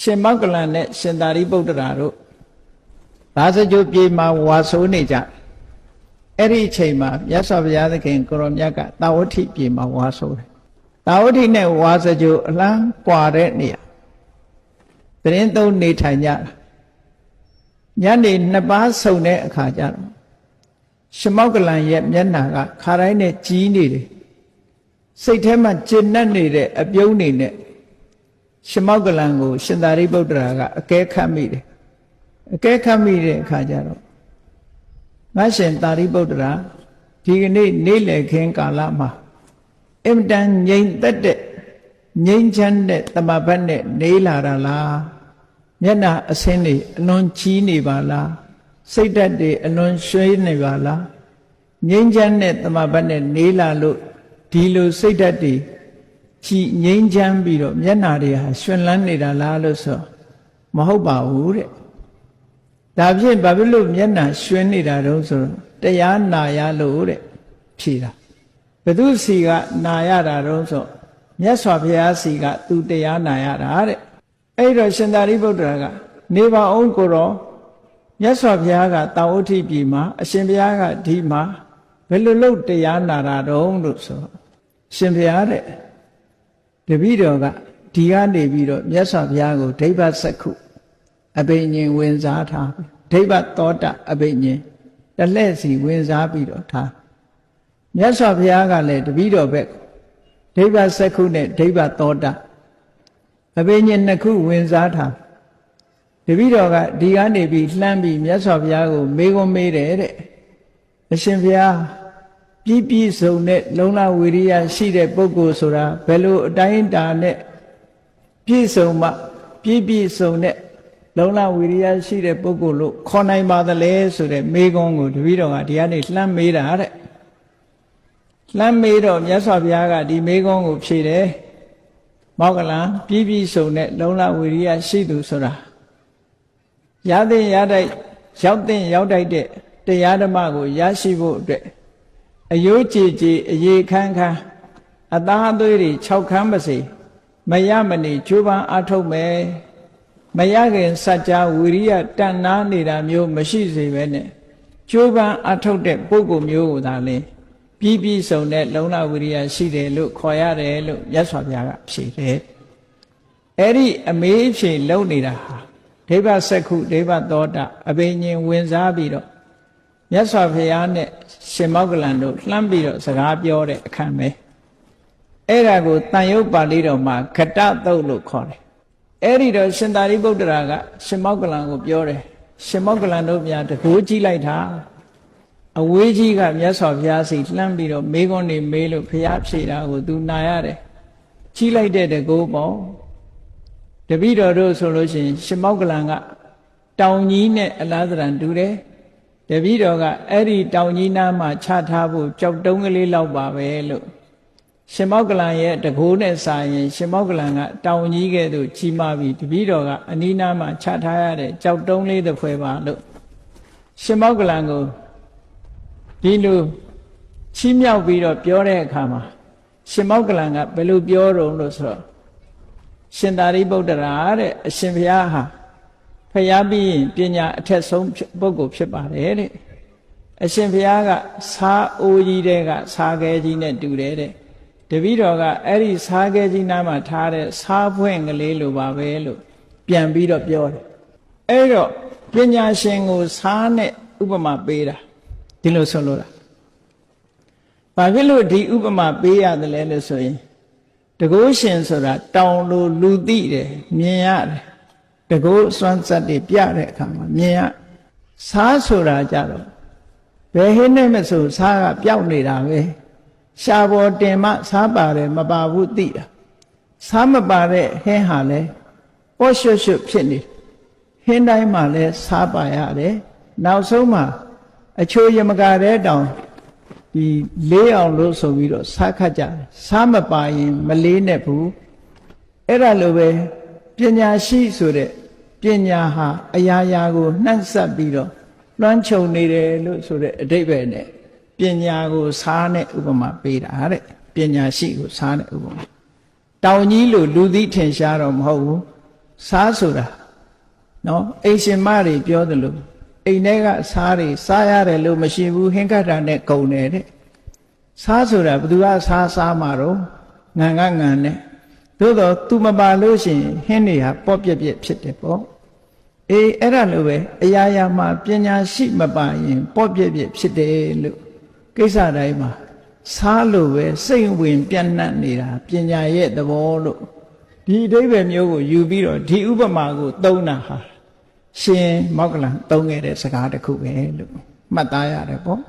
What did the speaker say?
ရှင်မောက္ကလန်နဲ့ရှင်သာရိပုတ္တရာတို့ဘာစကြိုပြေမှာဝါဆိုးနေကြအဲ့ဒီအချိန်မှာမြတ်စွာဘုရားသခင်ကိုရောမြတ်ကတာဝတိပြေမှာဝါဆိုးတယ်တာဝတိနဲ့ဝါစကြိုအလန်းကွာတဲ့နေရာသရင်သုံးနေထိုင်ကြတာညနေနှစ်ပါးဆုံတဲ့အခါကျတော့ရှမောက်ကလန်ရဲ့မျက်နှာကခါတိုင်းနဲ့ကြီးနေတယ်စိတ်ထဲမှာကျဉ်တ်နေတဲ့အပြုံးနေနဲ့ ရှမောက်ကလန်ကို ရှင်သာရိပုတ္တရာကအကဲခတ်မိတယ်အကဲခတ်မိတဲ့အခါကျတော့ငါရှင်သာရိပုတ္တရာဒီကနေ့နေ့လည်ခင်းကာလမှာအင်မတန်ငြိမ်သက်တဲ့ငြိမ်ချမ်းတဲ့တမဘတ်နဲ့နေလာတာလားမျက်နှာအဆင်းတွေအလွန်ကြီးနေပါလားစိတ်ဓာတ်တွေအလွန်ရွှေနေပါလားငြိမ်းချမ်းတဲ့တမဘတ်နဲ့နေလာလို့ဒီလိုစိတ်ဓာတ်တွေ ကြည်ငြိမ်းချမ်းပြီးတော့မျက်နှာတွေဟာရှင်လန်းနေတာလားလို့ဆိုမဟုတ်ပါဘူးတဲ့ဒါဖြင့်ဘာဖြစ်လို့မျက်နှာရွှင်နေတာတုံးဆိုတော့တရားနာရလို့တဲ့ဖြေတာဘသူစီကနာရတာတုံးဆိုမြတ်စွာဘုရားစီကသူတရားနာရတာတဲ့အဲ့တော့ရှင်သာရိပုတ္တရာကနေပါအောင်ကိုတော့မြတ်စွာဘုရားကတာဝတိပြည်မှာအရှင်ဘုရားကဒီမှာဘယ်လိုလုပ်တရားနာတာတုံးလို့ဆိုရှင်ဘုရားတဲ့ တပည့်တော်ကဒီကနေပြီးတော့မြတ်စွာဘုရားကိုဒိဗ္ဗစက္ခုအဘိညာဉ်ဝင်စားထားဒိဗ္ဗသောတအဘိညာဉ်တလှဲ့စီဝင်စားပြီးတော့ထားမြတ်စွာဘုရားကလည်းတပည့်တော်ဘက်ဒိဗ္ဗစက္ခုနဲ့ဒိဗ္ဗသောတအဘိညာဉ်နှစ်ခုဝင်စားထားတပည့်တော်ကဒီကနေပြီးလှမ်းပြီးမြတ်စွာဘုရားကိုမေးခွန်းမေးတယ်တဲ့အရှင်ဘုရား ပြည့်ပြည့်စုံတဲ့လုံလဝိရိယရှိတဲ့ပုဂ္ဂိုလ်ဆိုတာဘယ်လိုအတိုင်းအတာနဲ့ပြည့်စုံမှပြည့်ပြည့်စုံတဲ့လုံလဝိရိယရှိတဲ့ပုဂ္ဂိုလ်လို့ခေါ်နိုင်ပါသလဲဆိုတဲ့မေးခွန်းကိုတပည့်တော်ကဒီကနေလှမ်းမေးတာတဲ့လှမ်းမေးတော့မြတ်စွာဘုရားကဒီမေးခွန်းကိုဖြေတယ်မောက္ကလံပြည့်ပြည့်စုံတဲ့လုံလဝိရိယရှိသူဆိုတာရတဲ့ရတဲ့ရောက်တဲ့ရောက်တိုက်တဲ့တရားဓမ္မကိုရရှိဖို့အတွက် အယိုးကြည်ကြည်အေခန်းခန်းအသားအသွေးတွေ6ခန်းပါစေမရမနေကျိုးပန်းအထုတ်မယ်မရခင်စัจ जा ဝိရိယတန်နာနေတာမျိုးမရှိစေပဲနဲ့ကျိုးပန်းအထုတ်တဲ့ပုဂ္ဂိုလ်မျိုးကိုသာလင်းပြီးပြီးစုံတဲ့လုံလဝိရိယရှိတယ်လို့ခေါ်ရတယ်လို့မြတ်စွာဘုရားကဖြေတယ်အဲ့ဒီအမေးဖြေလုံနေတာဟာဒိဗ္ဗစက္ခုဒိဗ္ဗသောတာအဘိညာဉ်ဝင်စားပြီးတော့ မြတ်စွာဘုရားနဲ့ရှင်မောက္ကလန်တို့လှမ်းပြီးတော့စကားပြောတဲ့အခန်းပဲအဲ့ဒါကိုတန်ရုပ်ပါဠိတော်မှာခတသုတ်လို့ခေါ်တယ်အဲ့ဒီတော့ရှင်သာရိပုတ္တရာကရှင်မောက္ကလန်ကိုပြောတယ်ရှင်မောက္ကလန်တို့များတကိုးကြည့်လိုက်တာအဝေးကြီးကမြတ်စွာဘုရားစီလှမ်းပြီးတော့မေးခွန်းနေမေးလို့ဘုရားဖြေတာကိုသူနာရတယ်ကြီးလိုက်တဲ့တကိုးပေါ့တပည့်တော်တို့ဆိုလို့ရှိရင်ရှင်မောက္ကလန်ကတောင်ကြီးနဲ့အလားသဏ္ဍာန်တူတယ် တပည့်တော်ကအဲ့ဒီတောင်ကြီးနားမှာချထားဖို့ကြောက်တုံးကလေးလောက်ပါပဲလို့ရှင်မောက္ကလန်ရဲ့တကိုးနဲ့စာရင် ရှင်မောက္ကလန်ကတောင်ကြီးကဲ့သို့ကြီးမားပြီးတပည့်တော်ကအနီးနားမှာချထားရတဲ့ကြောက်တုံးလေးတစ်ဖွဲပါလို့ရှင်မောက္ကလန်ကိုဒီလိုချီးမြှောက်ပြီးတော့ပြောတဲ့အခါမှာရှင်မောက္ကလန်ကဘယ်လိုပြောတော့လို့ဆိုတော့ရှင်သာရိပုတ္တရာတဲ့အရှင်ဘုရားဟာ ဖျားပြီးရင်ပညာအထက်ဆုံးပုဂ္ဂိုလ်ဖြစ်ပါတယ်တဲ့အရှင်ဘုရားကစားအိုးကြီးတဲ့ကစားခဲကြီးနဲ့တူတယ်တဲ့တပည့်တော်ကအဲ့ဒီစားခဲကြီးနားမှာထားတဲ့စားဖွင့်ကလေးလိုပါပဲလို့ပြန်ပြီးတော့ပြောတယ်အဲ့တော့ပညာရှင်ကိုစားနဲ့ဥပမာပေးတာဒီလိုဆိုလို့တာဘာဖြစ်လို့ဒီဥပမာပေးရတယ်လဲလို့ဆိုရင်တကုရှင်ဆိုတာတောင်လိုလူသိတယ်မြင်ရတယ် တကုစွမ်းစက်တွေပြတဲ့အခါမှာမြင်ရစားဆိုတာကြတော့ဘယ်ဟင်းနဲ့မဆိုစားကပျောက်နေတာပဲရှားပေါ်တင်မှစားပါတယ်မပါဘူးသိတာစားမပါတဲ့ဟင်းဟာလဲပေါ့ရွှွတ်ရွှွတ်ဖြစ်နေဟင်းတိုင်းမှာလဲစားပါရတယ်နောက်ဆုံးမှာအချိုရမကတဲ့တောင်ဒီလေးအောင်လို့ဆိုပြီးတော့စားခတ်ကြတယ်စားမပါရင်မလေးနဲ့ဘူးအဲ့ဒါလိုပဲ ပညာရှိဆိုတဲ့ပညာဟာအရာရာကိုနှံ့ဆက်ပြီးတော့လွှမ်းခြုံနေတယ်လို့ဆိုတဲ့အဓိပ္ပာယ်နဲ့ပညာကိုစားတဲ့ဥပမာပေးတာတဲ့ပညာရှိကိုစားတဲ့ဥပမာတောင်ကြီးလို့လူသိထင်ရှားတော့မဟုတ်ဘူးစားဆိုတာနော်အိမ်ရှင်မတွေပြောသလိုအိမ်ထဲကစားတွေစားရတယ်လို့မရှိဘူးဟင်္ကတာနဲ့ကုံတယ်တဲ့စားဆိုတာဘယ်သူကစားစားမှာတော့ငံကငံနဲ့ သို့တော့ तू မပါလို့ရှိရင်ဟင်းတွေဟာပေါ့ပြက်ပြက်ဖြစ်တယ်ပေါ့အေးအဲ့ဒါလိုပဲအရာရာမှာပညာရှိမပါရင်ပေါ့ပြက်ပြက်ဖြစ်တယ်လို့ကိစ္စတိုင်းမှာစားလို့ပဲစိတ်ဝင်ပြန့်နှံ့နေတာပညာရဲ့သဘောလို့ဒီအဓိပ္ပာယ်မျိုးကိုယူပြီးတော့ဒီဥပမာကိုသုံးတာဟာရှင်မောက္ကလံသုံးခဲ့တဲ့စကားတစ်ခုပဲလို့မှတ်သားရတယ်ပေါ့